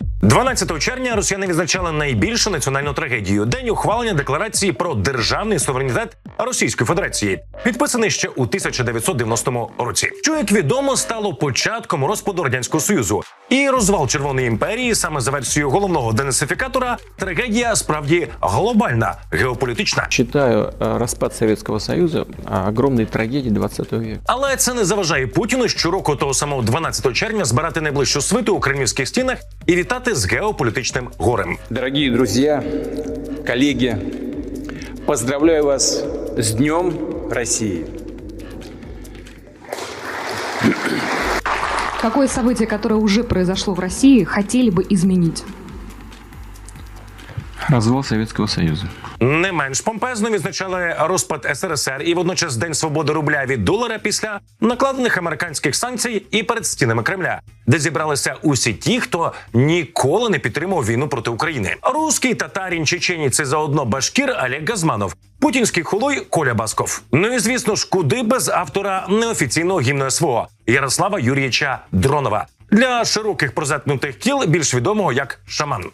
12 червня росіяни відзначали найбільшу національну трагедію день ухвалення декларації про державний суверенітет Російської Федерації, підписаний ще у 1990 році. Що як відомо стало початком розпаду радянського союзу і розвал Червоної імперії. Саме за версією головного денацифікатора, трагедія справді глобальна, геополітична. Считаю э, распад Советского Союза а, огромной трагедией 20 века. Але це не заважає Путіну щороку того самого 12 червня збирати найближчу свиту у кремлівських стінах і вітати з геополітичним горем. Дорогие друзья, коллеги, поздравляю вас с Днем России. Какое событие, которое уже произошло в России, хотели бы изменить? Развал Советского Союза. Не менш помпезно відзначали розпад СРСР і водночас День свободи рубля від долара після накладених американських санкцій і перед стінами Кремля, де зібралися усі ті, хто ніколи не підтримав війну проти України. Руський татарін, чеченець і заодно башкір Олег Газманов, путінський хулой Коля Басков. Ну і звісно ж, куди без автора неофіційного гімну СВО Ярослава Юрійовича Дронова для широких прозетнутих кіл, більш відомого як шаман.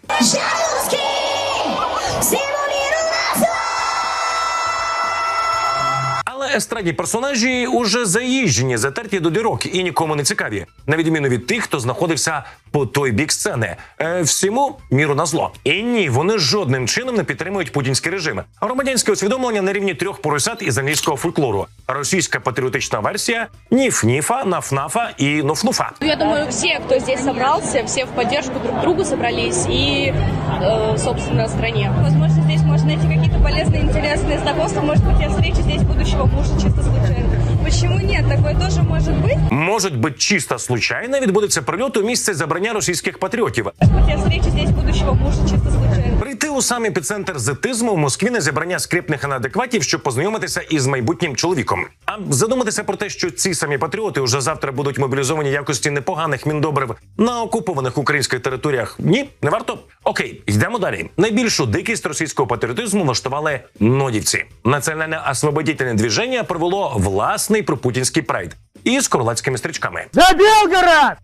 Але естрадні персонажі уже заїжджені, затерті до дірок і нікому не цікаві, на відміну від тих, хто знаходився по той бік сцени. Е, всьому міру на зло. І ні, вони жодним чином не підтримують путінський режим. Громадянське усвідомлення на рівні трьох поросят із англійського фольклору. Російська патріотична версія ніф-ніфа, наф-нафа і ноф-нуфа. Я думаю, все, кто здесь собрался, все в поддержку друг другу собрались и, э, собственно, стране. Возможно, здесь можно найти какие-то полезные, интересные знакомства. Может быть, я встречу здесь будущего мужа чисто случайно. Почему нет? Такое тоже может быть. Можуть бути чисто случайно відбудеться прильот у місце забрання російських патріотів. Я встречу здесь будущего мужа чисто случайно. Прийти у сам епіцентр зетизму в Москві на зібрання скрипних неадекватів, щоб познайомитися із майбутнім чоловіком. А задуматися про те, що ці самі патріоти уже завтра будуть мобілізовані в якості непоганих міндобрив на окупованих українських територіях. Ні, не варто. Окей, йдемо далі. Найбільшу дикість російського патріотизму влаштували нодівці. Національне освободітельне движення провело власний пропутінський прайд із королевськими стрічками. За Белгород,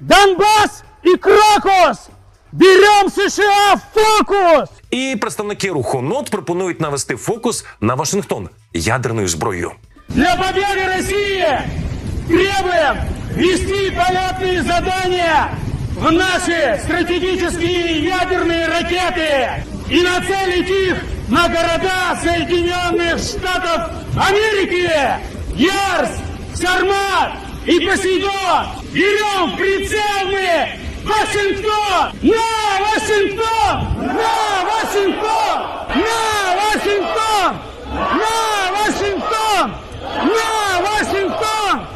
Донбасс и Крокус! Берем США в фокус! І представники руху НОТ пропонують навести фокус на Вашингтон ядерною зброєю. Для победы России требуем ввести полетные задания в наши стратегические ядерные ракеты и нацелить их на города Соединенных Штатов Америки! Ярс, Сармат и Посейдон! Берем в прицел мы Вашингтон! На Вашингтон! На Вашингтон! На Вашингтон! На Вашингтон! На Вашингтон!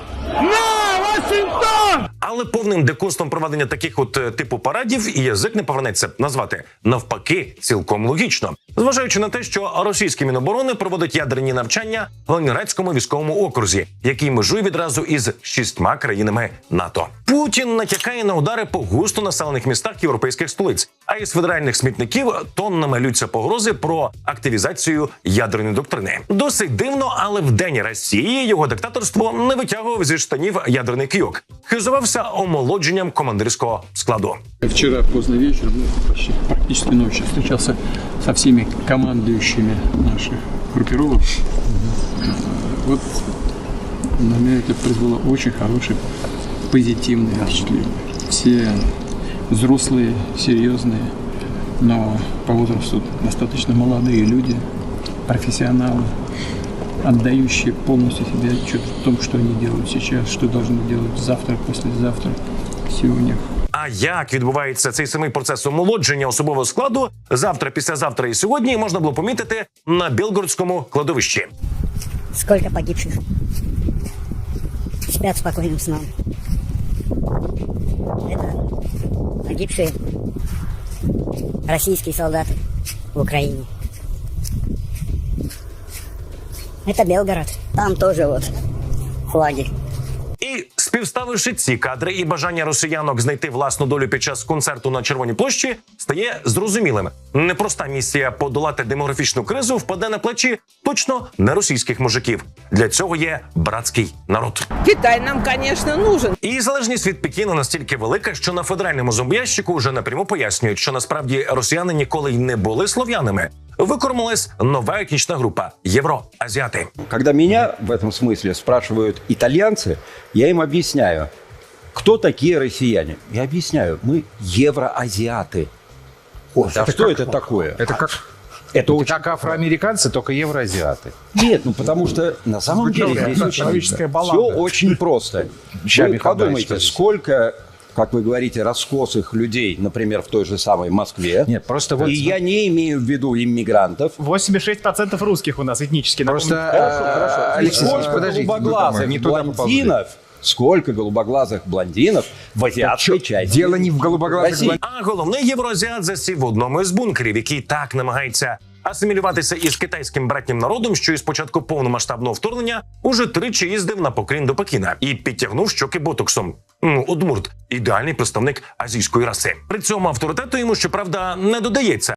На Вашингтон! Але повним дикунством проведення таких от е, типу парадів і язик не повернеться назвати навпаки цілком логічно, зважаючи на те, що російські міноборони проводить ядерні навчання в Ленінградському військовому окрузі, який межує відразу із шістьма країнами НАТО. Путін натякає на удари по густо населених містах європейських столиць. А із федеральних смітників тоннами лються погрози про активізацію ядерної доктрини. Досить дивно, але в день Росії його диктаторство не витягував зі штанів ядерний кийок, хизувався омолодженням командирського складу. Вчера поздно вечером, ну, практически ночью, встречался со всеми командующими наших группировок. Вот на меня это произвело очень хорошее позитивное впечатление. Все взрослые, серьезные, но по возрасту достаточно молодые люди, профессионалы, отдающие полностью себе отчет в том, что они делают сейчас, что должны делать завтра, послезавтра. Все у них А як відбувається цей самий процес омолодження особового складу завтра, післязавтра і сьогодні можна було помітити на Білгородському кладовищі. Сколько погибших? Спят спокойным сном. Это погибшие российские солдаты в Украине. Это Белгород. Там тоже вот флаги. Співставивши ці кадри і бажання росіянок знайти власну долю під час концерту на Червоній площі, стає зрозумілим. Непроста місія подолати демографічну кризу впаде на плечі точно не російських мужиків. Для цього є братський народ. Китай нам, конечно, нужен. І залежність від Пекіна настільки велика, що на федеральному зомбоящику вже напряму пояснюють, що насправді росіяни ніколи й не були слов'янами. Викормилась нова етнічна група євроазіати. Когда меня в этом смысле спрашивают итальянцы, я им объясняю, кто такие россияне. Я объясняю, Мы евроазиаты. а что это такое? Это как, Это очень... как афроамериканцы, только евроазиаты. Нет, ну потому что на самом деле здесь очень, все очень просто. Вы подумайте, сколько, как вы говорите, раскосых людей, например, в той же самой Москве. Нет, просто вот... И я не имею в виду иммигрантов. 86% русских у нас этнически. Просто, э, Алексей, Сколько подождите, голубоглазых не туда поползли. блондинов, сколько голубоглазых блондинов в азиатской части Дело не в голубоглазых России. А головний євроазіат засів в одному із бункерів, який так намагається асимілюватися із китайським братнім народом, що із початку повномасштабного вторгнення уже тричі їздив на покрін до Пекіна і підтягнув щоки ботоксом. Ну, Удмурт ідеальний представник азійської раси. При цьому авторитету йому щоправда не додається.